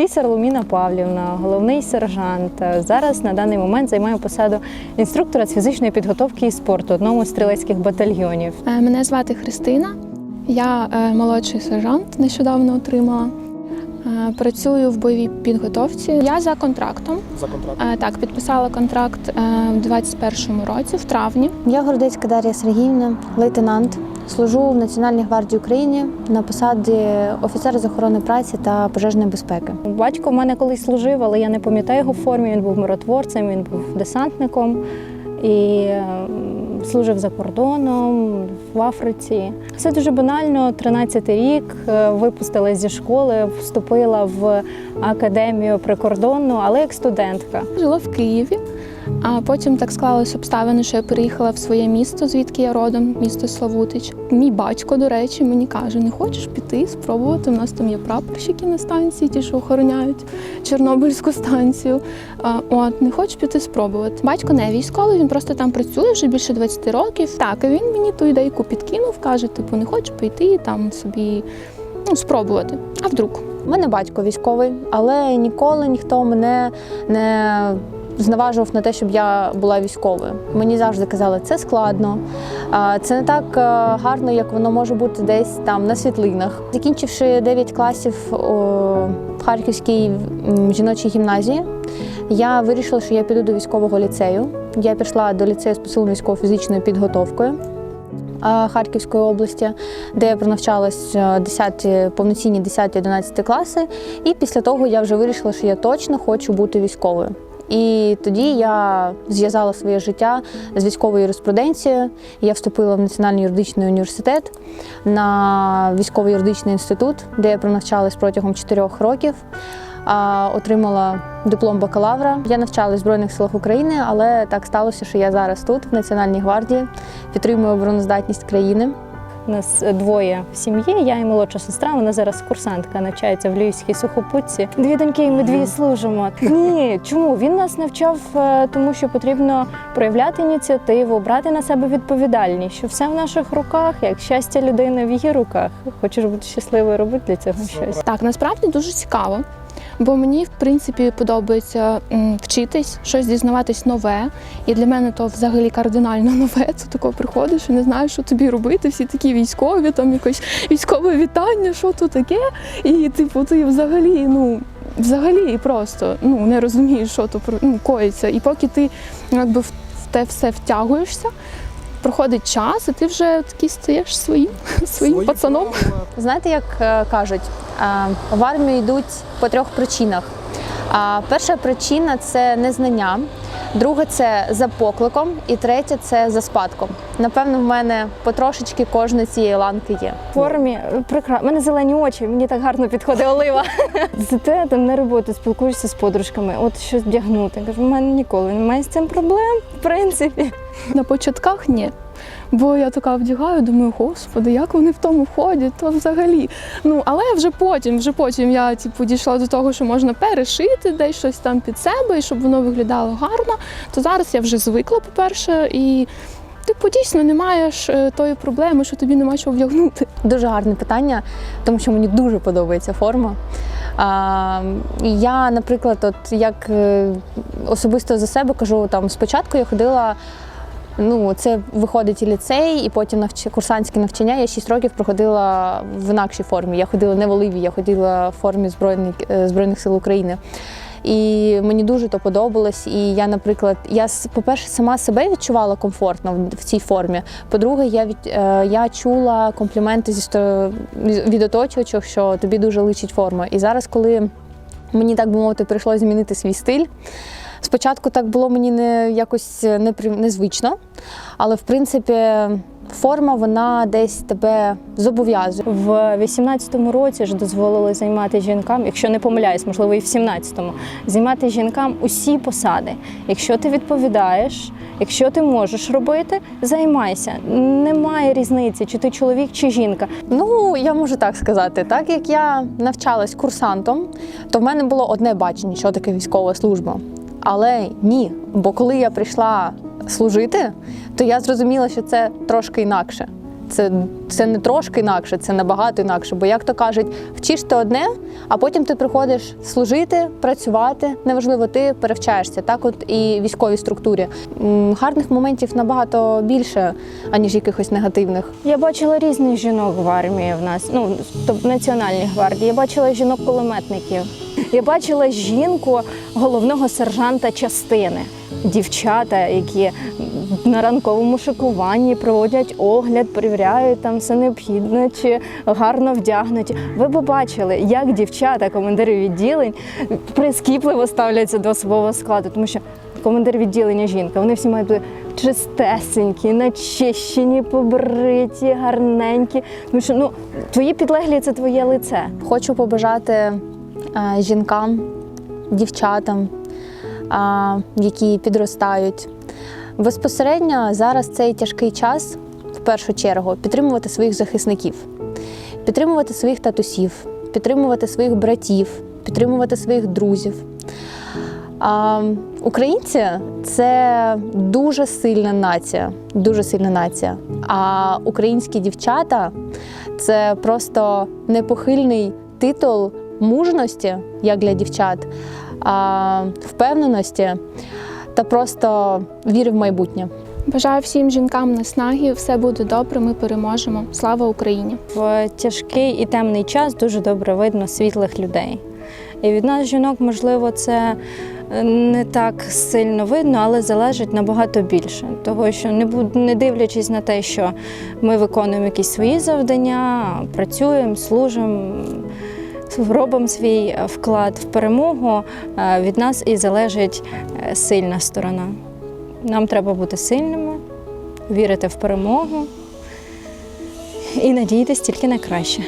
Цісар Луміна Павлівна, головний сержант. Зараз на даний момент займаю посаду інструктора з фізичної підготовки і спорту одному з стрілецьких батальйонів. Е, Мене звати Христина. Я е, молодший сержант, нещодавно отримала. Е, Працюю в бойовій підготовці. Я за контрактом. за контракт. Е, Так, підписала контракт е, в 21-му році, в травні. Я Городецька Дар'я Сергіївна, лейтенант. Служу в Національній гвардії України на посаді офіцера з охорони праці та пожежної безпеки. Батько в мене колись служив, але я не пам'ятаю його формі. Він був миротворцем, він був десантником і служив за кордоном в Африці. Все дуже банально. 13-й рік е, випустилась зі школи, вступила в академію прикордонну, але як студентка. Жила в Києві, а потім так склалися обставини, що я переїхала в своє місто, звідки я родом, місто Славутич. Мій батько, до речі, мені каже: не хочеш піти, спробувати? У нас там є прапорщики на станції, ті, що охороняють Чорнобильську станцію. А, От, не хочеш піти спробувати. Батько не військовий, він просто там працює вже більше 20 років. Так, і він мені ту ідейку підкинув, каже: типу, не хочеш піти там собі ну, спробувати. А вдруг? У мене батько військовий, але ніколи ніхто мене не зневажував на те, щоб я була військовою. Мені завжди казали, це складно, це не так е, гарно, як воно може бути десь там на світлинах. Закінчивши 9 класів в Харківській жіночій гімназії, я вирішила, що я піду до військового ліцею. Я пішла до ліцею з посиленою військово-фізичною підготовкою. Харківської області, де я пронавчалась е, 10, повноцінні 10-11 класи. І після того я вже вирішила, що я точно хочу бути військовою. І тоді я зв'язала своє життя з військовою юриспруденцією. Я вступила в Національний юридичний університет на військовий юридичний інститут, де я пронавчалась протягом 4 років. Отримала диплом бакалавра. Я навчалась в Збройних силах України, але так сталося, що я зараз тут, в Національній гвардії, підтримую обороноздатність країни. Нас двоє в сім'ї. Я і молодша сестра. Вона зараз курсантка, навчається в Львівській сухопутці. Дві доньки, і ми дві служимо. Ні, чому він нас навчав, е, тому що потрібно проявляти ініціативу, брати на себе відповідальність, що все в наших руках, як щастя людини в її руках. Хочеш бути щасливою, роби для цього щось. Так, насправді дуже цікаво. Бо мені, в принципі, подобається вчитись, щось дізнаватись нове. І для мене то взагалі кардинально нове. Це тако приходиш і не знаєш, що тобі робити. Всі такі військові, там якось військове вітання, що то таке. І типу, ти взагалі, ну. Взагалі просто ну не розумієш, що то про- ну, коїться. І поки ти якби в те все втягуєшся, проходить час, і ти вже такий стаєш своїм, своїм Свої пацаном. правила. Знаєте, як е, кажуть, в армію йдуть по трьох причинах. Перша причина це незнання, друга це за покликом, і третя це за спадком. Напевно, в мене потрошечки кожна цієї ланки є. В формі прекрасно. У мене зелені очі, мені так гарно підходить олива. Зате там на роботу спілкуєшся з подружками, от щось вдягнути. Кажу, в мене ніколи немає з цим проблем, в принципі. На початках ні. Бо я така вдягаю, думаю, господи, як вони в тому ходять, то взагалі. Ну, але вже потім, вже потім я типу, дійшла до того, що можна перешити десь щось там під себе, і щоб воно виглядало гарно. То зараз я вже звикла, по-перше, і типу дійсно не маєш е, тої проблеми, що тобі нема що вдягнути. Дуже гарне питання, тому що мені дуже подобається форма. А, я, наприклад, от як е, особисто за себе кажу, там спочатку я ходила. Ну, це виходить і ліцей, і потім навч... курсантське навчання. Я 6 років проходила в інакшій формі. Я ходила не в Оливі, я ходила в формі Збройних, е, Збройних сил України. І мені дуже то подобалось. І я, наприклад, я по-перше, сама себе відчувала комфортно в- цій формі. По-друге, я від е, я чула компліменти зі від оточуючих, що тобі дуже личить форма. І зараз, коли мені так би мовити, прийшлося змінити свій стиль. Спочатку так було мені не якось непри- незвично, але в принципі форма вона десь тебе зобов'язує. В 18-му році ж дозволили займати жінкам, якщо не помиляюсь, можливо, і в 17-му, займати жінкам усі посади. Якщо ти відповідаєш, якщо ти можеш робити, займайся. Немає різниці, чи ти чоловік, чи жінка. Ну, я можу так сказати, так як я навчалась курсантом, то в мене було одне бачення, що таке військова служба. Але ні, бо коли я прийшла служити, то я зрозуміла, що це трошки інакше. Це, це не трошки інакше, це набагато інакше. Бо, як то кажуть, вчиш ти одне, а потім ти приходиш служити, працювати. Неважливо, ти перевчаєшся. Так, от і військовій структурі. Гарних моментів набагато більше, аніж якихось негативних. Я бачила різних жінок в армії в нас, ну тобто національній гвардії. Я бачила жінок-кулеметників. Я бачила жінку головного сержанта частини. Дівчата, які на ранковому шикуванні проводять огляд, перевіряють там все необхідне чи гарно вдягнуті. Ви б бачили, як дівчата, командири відділень, прискіпливо ставляться до особового складу, тому що командир відділення жінка. Вони всі мають бути чистесенькі, начищені, побриті, гарненькі. Тому що ну твої підлеглі це твоє лице. Хочу побажати жінкам, дівчатам, е, які підростають. Безпосередньо зараз цей тяжкий час, в першу чергу, підтримувати своїх захисників, підтримувати своїх татусів, підтримувати своїх братів, підтримувати своїх друзів. А, українці це дуже сильна нація, дуже сильна нація. А українські дівчата це просто непохильний титул мужності, як для дівчат, впевненості та просто віри в майбутнє. Бажаю всім жінкам наснаги, все буде добре, ми переможемо. Слава Україні! В тяжкий і темний час дуже добре видно світлих людей. І від нас, жінок, можливо, це е, не так сильно видно, але залежить набагато більше. Того, що не не дивлячись на те, що ми виконуємо якісь свої завдання, працюємо, служимо, робимо свій е, вклад в перемогу, е, від нас і залежить е, сильна сторона. Нам треба бути сильними, вірити в перемогу і надіятися тільки на краще.